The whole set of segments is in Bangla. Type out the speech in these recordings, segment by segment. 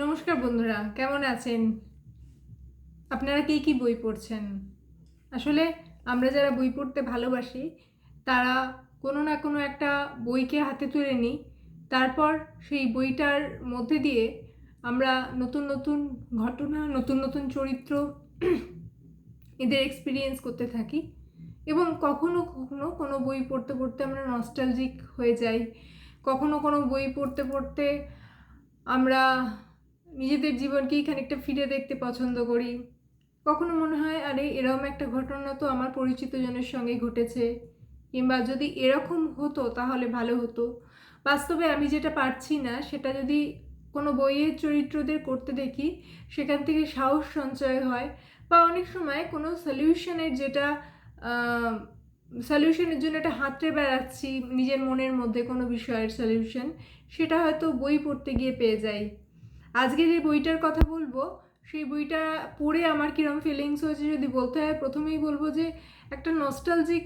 নমস্কার বন্ধুরা, কেমন আছেন? আপনারা কী কী বই পড়ছেন? আসলে আমরা যারা বই পড়তে ভালোবাসি, তারা কোনো না কোনো একটা বইকে হাতে তুলে নিই, তারপর সেই বইটার মধ্যে দিয়ে আমরা নতুন নতুন ঘটনা, নতুন নতুন চরিত্র এদের এক্সপিরিয়েন্স করতে থাকি এবং কখনো কখনো কোনো বই পড়তে পড়তে আমরা নস্টালজিক হয়ে যাই। কখনো কোনো বই পড়তে পড়তে আমরা নিজেদের জীবনকেই খানিকটা ফিরে দেখতে পছন্দ করি। কখনো মনে হয়, আরে, এরকম একটা ঘটনা তো আমার পরিচিত জনের সঙ্গে ঘটেছে। কিংবা যদি এরকম হতো, তাহলে ভালো হতো। বাস্তবে আমি যেটা পারছি না, সেটা যদি কোনো বইয়ের চরিত্রদের করতে দেখি, সেখান থেকে সাহস সঞ্চয় হয় বা অনেক সময় কোনো সলিউশনের যেটা সলিউশনের জন্য একটা হাতড়ে বেড়াচ্ছি, নিজের মনের মধ্যে কোনো বিষয়ের সলিউশন সেটা হয়তো বই পড়তে গিয়ে পেয়ে যাই। আজকে যে বইটার কথা বলব, সেই বইটা পড়ে আমার কীরকম ফিলিংস হয়েছে যদি বলতে হয়, প্রথমেই বলব যে একটা নস্টালজিক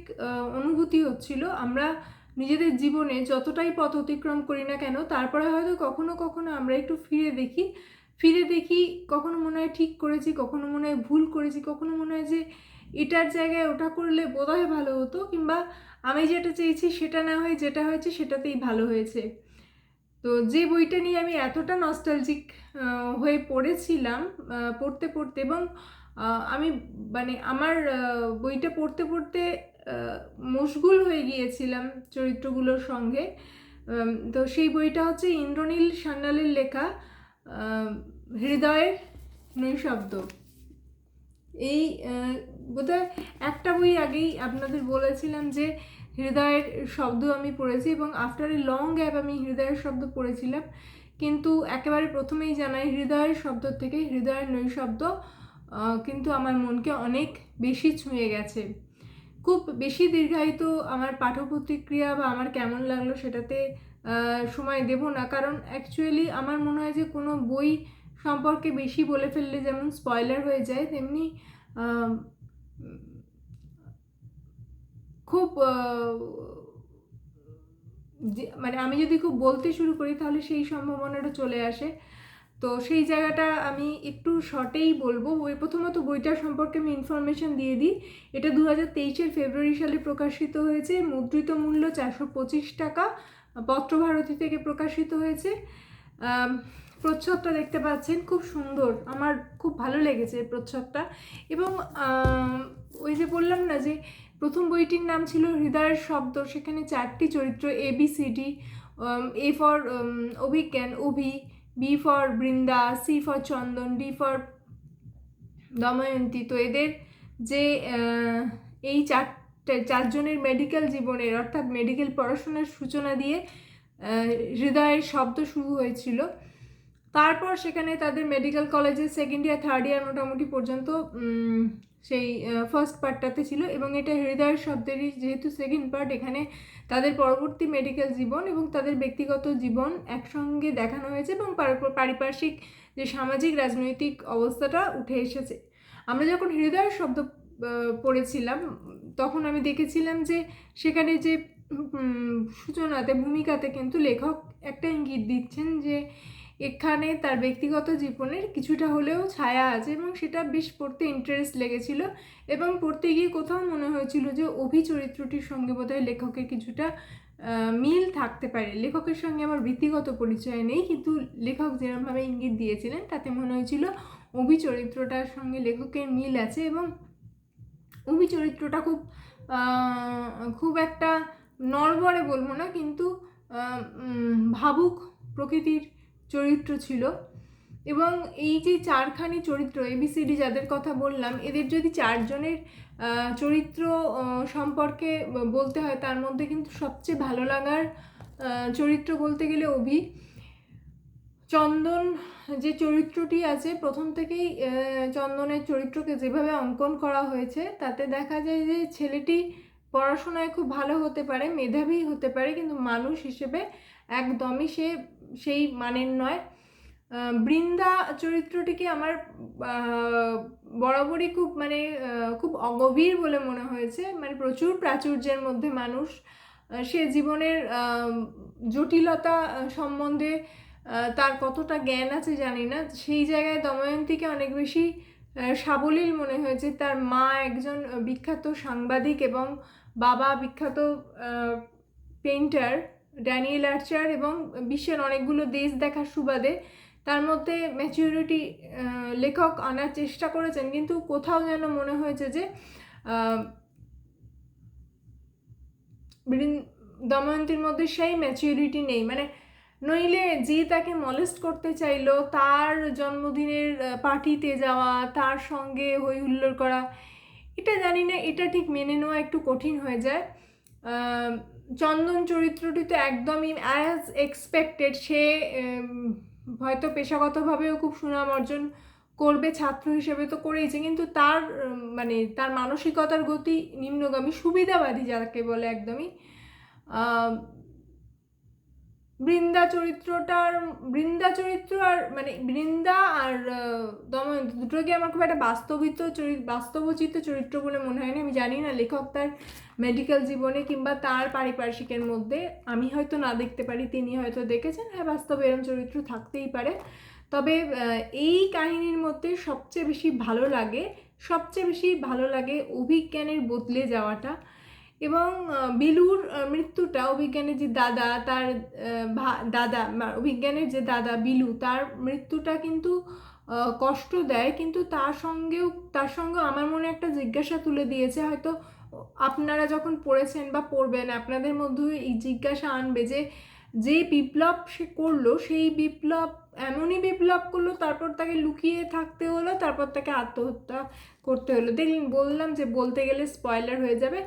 অনুভূতি হচ্ছিল। আমরা নিজেদের জীবনে যতটাই পথ অতিক্রম করি না কেন, তারপরে হয়তো কখনো কখনো আমরা একটু ফিরে দেখি। ফিরে দেখি, কখনো মনে হয় ঠিক করেছি, কখনো মনে হয় ভুল করেছি, কখনো মনে হয় যে এটার জায়গায় ওটা করলে বোধহয় ভালো হতো, কিংবা আমি যেটা চেয়েছি সেটা না হয়ে যেটা হয়েছে সেটাতেই ভালো হয়েছে। তো যে বইটা নিয়ে আমি এতটা নস্টালজিক হয়ে পড়েছিলাম পড়তে পড়তে এবং আমি মানে আমার বইটা পড়তে পড়তে মশগুল হয়ে গিয়েছিলাম চরিত্রগুলোর সঙ্গে। তো সেই বইটা হচ্ছে ইন্দ্রনীল সান্যালের লেখা হৃদয়ের নৈশব্দ। এই বোধহয় একটা বই আগেই আপনাদের বলেছিলাম যে হৃদয়ের শব্দ আমি পড়েছি এবং আফটার এ লং গ্যাপ আমি হৃদয়ের শব্দ পড়েছিলাম। কিন্তু একেবারে প্রথমেই জানাই হৃদয়ের শব্দ থেকে হৃদয়ের নৈশব্দ কিন্তু আমার মনকে অনেক বেশি ছুঁয়ে গেছে। খুব বেশি দীর্ঘায়িত আমার পাঠ প্রতিক্রিয়া বা আমার কেমন লাগল সেটাতে সময় দেব না। কারণ অ্যাকচুয়ালি আমার মনে হয় যে কোনো বই সম্পর্কে বেশি বলে ফেললে যেমন স্পয়লার হয়ে যায়, তেমনি খুব মানে আমি যদি খুব বলতে শুরু করি তাহলে সেই সম্ভাবনাটা চলে আসে। তো সেই জায়গাটা আমি একটু শর্টেই বলব। বই প্রথমত বইটার সম্পর্কে আমি ইনফরমেশন দিয়ে দিই। এটা দু হাজার তেইশের ফেব্রুয়ারি সালে প্রকাশিত হয়েছে। মুদ্রিত মূল্য চারশো পঁচিশ টাকা, পত্রভারতী থেকে প্রকাশিত হয়েছে। প্রচ্ছদটা দেখতে পাচ্ছেন, খুব সুন্দর। আমার খুব ভালো লেগেছে প্রচ্ছদটা। এবং ওই যে বললাম না যে প্রথম বইটির নাম ছিল হৃদয়ের শব্দ, সেখানে চারটি চরিত্র A B C D A for Abhigyan, Abhi B for Brinda C for Chandan D for Damayanti. তো এদের যে এই চারটে, চারজনের মেডিকেল জীবনের, অর্থাৎ মেডিকেল পড়াশোনার সূচনা দিয়ে হৃদয়ের শব্দ শুরু হয়েছিল। তারপর সেখানে তাদের মেডিকেল কলেজের সেকেন্ড ইয়ার থার্ড ইয়ার মোটামুটি পর্যন্ত সেই ফার্স্ট পার্টটাতে ছিল এবং এটা হৃদয়ের শব্দেরই যেহেতু সেকেন্ড পার্ট এখানে তাদের পরবর্তী মেডিকেল জীবন এবং তাদের ব্যক্তিগত জীবন একসঙ্গে দেখানো হয়েছে এবং পারিপার্শ্বিক যে সামাজিক, রাজনৈতিক অবস্থাটা উঠে এসেছে। আমরা যখন হৃদয়ের শব্দ পড়েছিলাম, তখন আমি দেখেছিলাম যে সেখানে যে সূচনাতে, ভূমিকাতে কিন্তু লেখক একটা ইঙ্গিত দিচ্ছেন যে এখানে তার ব্যক্তিগত জীবনের কিছুটা হলেও ছায়া আছে এবং সেটা বেশ পড়তে ইন্টারেস্ট লেগেছিল এবং পড়তে গিয়ে কোথাও মনে হয়েছিল যে অভি চরিত্রটির সঙ্গে বোধহয় লেখকের কিছুটা মিল থাকতে পারে। লেখকের সঙ্গে আমার ব্যক্তিগত পরিচয় নেই, কিন্তু লেখক যেরকমভাবে ইঙ্গিত দিয়েছিলেন, তাতে মনে হয়েছিল অভি চরিত্রটার সঙ্গে লেখকের মিল আছে এবং অভি চরিত্রটা খুব খুব একটা নড়বড়ে বলব না, কিন্তু ভাবুক প্রকৃতির চরিত্র ছিল। এবং এই যে চারখানি চরিত্র এবিসিডি যাদের কথা বললাম, এদের যদি চারজনের চরিত্র সম্পর্কে বলতে হয়, তার মধ্যে কিন্তু সবচেয়ে ভালো লাগার চরিত্র বলতে গেলে অভি। চন্দন যে চরিত্রটি আছে, প্রথম থেকেই চন্দনের চরিত্রকে যেভাবে অঙ্কন করা হয়েছে, তাতে দেখা যায় যে ছেলেটি পড়াশোনায় খুব ভালো হতে পারে, মেধাবী হতে পারে, কিন্তু মানুষ হিসেবে একদমই সে, সেই মানের নয়। বৃন্দা চরিত্রটিকে আমার বরাবরই খুব মানে খুব অগভীর বলে মনে হয়েছে। মানে প্রচুর প্রাচুর্যের মধ্যে মানুষ। সে জীবনের জটিলতা সম্বন্ধে তার কতটা জ্ঞান আছে জানি না। সেই জায়গায় দময়ন্তীকে অনেক বেশি সাবলীল মনে হয়েছে। তার মা একজন বিখ্যাত সাংবাদিক এবং বাবা বিখ্যাত পেইন্টার ড্যানিয়েল আর্চার এবং বিশ্বের অনেকগুলো দেশ দেখার সুবাদে তার মধ্যে ম্যাচিউরিটি লেখক আনার চেষ্টা করেছেন, কিন্তু কোথাও যেন মনে হয়েছে যে দময়ন্তীর মধ্যে সেই ম্যাচিউরিটি নেই। মানে নইলে যে তাকে মলেস্ট করতে চাইলো, তার জন্মদিনের পার্টিতে যাওয়া, তার সঙ্গে হই হুল্লোড় করা, এটা জানি না, এটা ঠিক মেনে নেওয়া একটু কঠিন হয়ে যায়। চন্দন চরিত্রটি তো একদমই অ্যাজ এক্সপেক্টেড সে হয়তো পেশাগতভাবেও খুব সুনাম অর্জন করবে, ছাত্র হিসেবে তো করেইছে, কিন্তু তার মানে তার মানসিকতার গতি নিম্নগামী, সুবিধাবাদী যাকে বলে একদমই। বৃন্দা চরিত্রটার, বৃন্দা চরিত্র আর মানে বৃন্দা আর দময়ন্তী দুটোকে আমার খুব একটা বাস্তবিত বাস্তবচিত চরিত্র বলে মনে হয় না আমি জানি না লেখক তার মেডিকেল জীবনে কিংবা তার পারিপার্শ্বিকের মধ্যে। আমি হয়তো না দেখতে পারি, তিনি হয়তো দেখেছেন। হ্যাঁ বাস্তবে এরম চরিত্র থাকতেই পারে। তবে এই কাহিনীর মধ্যে সবচেয়ে বেশি ভালো লাগে, সবচেয়ে বেশি ভালো লাগে অভিজ্ঞানের বদলে যাওয়াটা। এবং বিলুর মৃত্যুটা অভিজ্ঞানের যে দাদা, তার দাদা অভিজ্ঞানের যে দাদা বিলু, তার মৃত্যুটা কিন্তু কষ্ট দেয়, কিন্তু তার সঙ্গেও, তার সঙ্গে আমার মনে একটা জিজ্ঞাসা তুলে দিয়েছে, হয়তো আপনারা যখন পড়েছেন বা পড়বেন, আপনাদের মধ্যে এই জিজ্ঞাসা আনবে যে যে বিপ্লব সে করল, সেই বিপ্লব, এমনই বিপ্লব করল, তারপর তাকে লুকিয়ে থাকতে হলো, তারপর তাকে আত্মহত্যা করতে হলো। দেখলেন, বললাম যে, বলতে গেলে স্পয়লার হয়ে যাবে।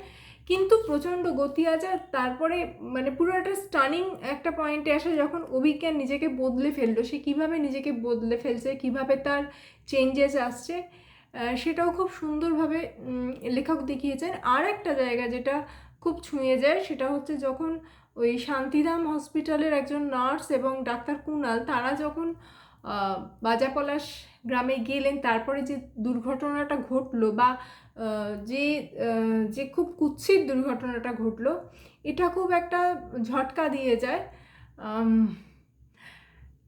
কিন্তু প্রচণ্ড গতি আছে আর তারপরে মানে পুরো একটা স্টানিং একটা পয়েন্টে আসে যখন অভিজ্ঞান নিজেকে বদলে ফেলল। সে কীভাবে নিজেকে বদলে ফেলছে, কীভাবে তার চেঞ্জেস আসছে সেটাও খুব সুন্দরভাবে লেখক দেখিয়েছেন। আর একটা জায়গা যেটা খুব ছুঁয়ে যায়, সেটা হচ্ছে যখন ওই শান্তিধাম হসপিটালের একজন নার্স এবং ডাক্তার কুনাল, তারা যখন বাজাপলাশ গ্রামে গেলেন, তারপরে যে দুর্ঘটনাটা ঘটলো বা যে যে খুব কুৎসিত দুর্ঘটনাটা ঘটলো, এটা খুব একটা ঝটকা দিয়ে যায়।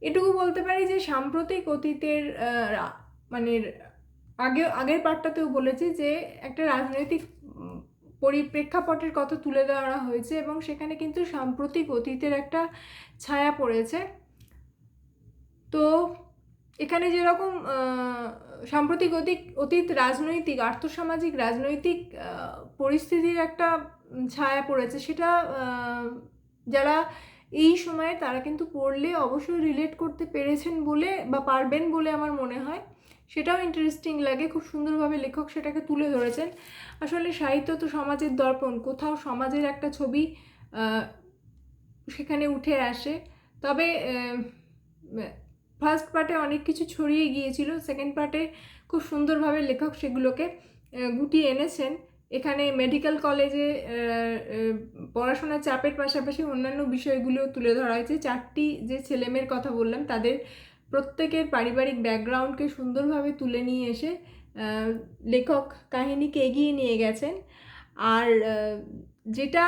এটুকু বলতে পারি যে সাম্প্রতিক অতীতের মানে আগে, আগের পার্টটাতেও বলেছি যে একটা রাজনৈতিক পরিপ্রেক্ষাপটের কথা তুলে ধরা হয়েছে এবং সেখানে কিন্তু সাম্প্রতিক অতীতের একটা ছায়া পড়েছে। তো এখানে যেরকম সাম্প্রতিক অতীত অতীত রাজনৈতিক, আর্থসামাজিক, রাজনৈতিক পরিস্থিতির একটা ছায়া পড়েছে, সেটা যারা এই সময়ে তারা কিন্তু পড়লে অবশ্যই রিলেট করতে পেরেছেন বলে বা পারবেন বলে আমার মনে হয়। সেটাও ইন্টারেস্টিং লাগে, খুব সুন্দরভাবে লেখক সেটাকে তুলে ধরেছেন। আসলে সাহিত্য তো সমাজের দর্পণ, কোথাও সমাজের একটা ছবি সেখানে উঠে আসে। তবে ফার্স্ট পার্টে অনেক কিছু ছড়িয়ে গিয়েছিল সেকেন্ড পার্টে খুব সুন্দরভাবে লেখক সেগুলোকে গুটিয়ে এনেছেন। এখানে মেডিকেল কলেজে পড়াশোনার চাপের পাশাপাশি অন্যান্য বিষয়গুলো তুলে ধরা হয়েছে। চারটি যে ছেলেমেয়ের কথা বললাম, তাদের প্রত্যেকের পারিবারিক ব্যাকগ্রাউন্ডকে সুন্দরভাবে তুলে নিয়ে এসে লেখক কাহিনীকে এগিয়ে নিয়ে গেছেন। আর যেটা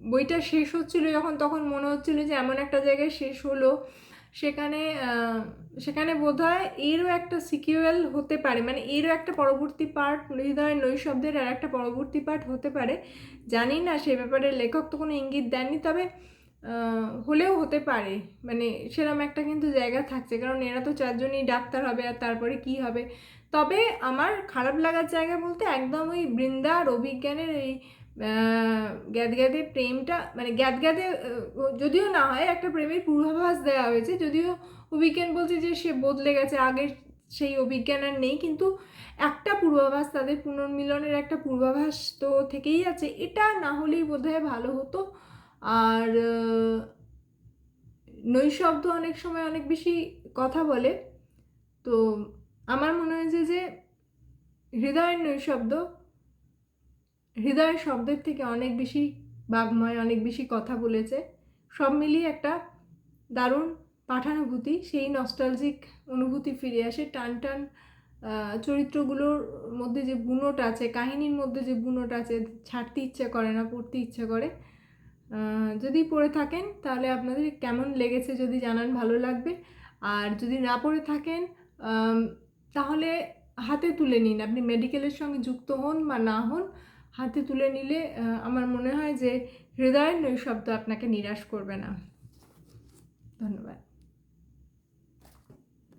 বইটা শেষ হচ্ছিল যখন, তখন মনে হচ্ছিল যে এমন একটা জায়গায় শেষ হলো। সেখানে সেখানে বোধহয় এরও একটা সিকিউয়াল হতে পারে। মানে এরও একটা পরবর্তী পার্ট হৃদয়ের নৈশব্দের আর একটা পরবর্তী পার্ট হতে পারে। জানি না, সে ব্যাপারে লেখক তো কোনো ইঙ্গিত দেননি, তবে হলেও হতে পারে। মানে সেরকম একটা কিন্তু জায়গা থাকছে, কারণ এরা তো চারজনই ডাক্তার হবে আর তারপরে কি হবে। তবে আমার খারাপ লাগার জায়গা বলতে একদম ওই বৃন্দা আর অভিজ্ঞানের এই গ্যাদগ্যাদে প্রেমটা মানে গ্যাদগ্যাদে যদিও না হয়, একটা প্রেমের পূর্বাভাস দেওয়া হয়েছে। যদিও অভিজ্ঞান বলছে যে সে বদলে গেছে আগের সেই অভিজ্ঞান আর নেই, কিন্তু একটা পূর্বাভাস, তাদের পুনর্মিলনের একটা পূর্বাভাস তো থেকেই আছে। এটা না হলেই বোধহয় ভালো হতো। আর নৈশব্দ অনেক সময় অনেক বেশি কথা বলে। তো আমার মনে হয়েছে যে, হৃদয়ের নৈশব্দ হৃদয়ের শব্দের থেকে অনেক বেশি বাগময়, অনেক বেশি কথা বলেছে। সব মিলিয়ে একটা দারুণ পাঠানুভূতি, সেই নস্টালজিক অনুভূতি ফিরে আসে। টান টান চরিত্রগুলোর মধ্যে যে বুনোট আছে, কাহিনীর মধ্যে যে বুনোট আছে, ছাড়তে ইচ্ছে করে না, পড়তে ইচ্ছে করে। যদি পড়ে থাকেন, তাহলে আপনাদের কেমন লেগেছে যদি জানান, ভালো লাগবে। আর যদি না পড়ে থাকেন তাহলে হাতে তুলে নিন। আপনি মেডিকেলের সঙ্গে যুক্ত হন বা না হন হাতে তুলে নিলে আমার মনে হয় যে হৃদয়ের নৈশব্দ আপনাকে নিরাশ করবে না। ধন্যবাদ।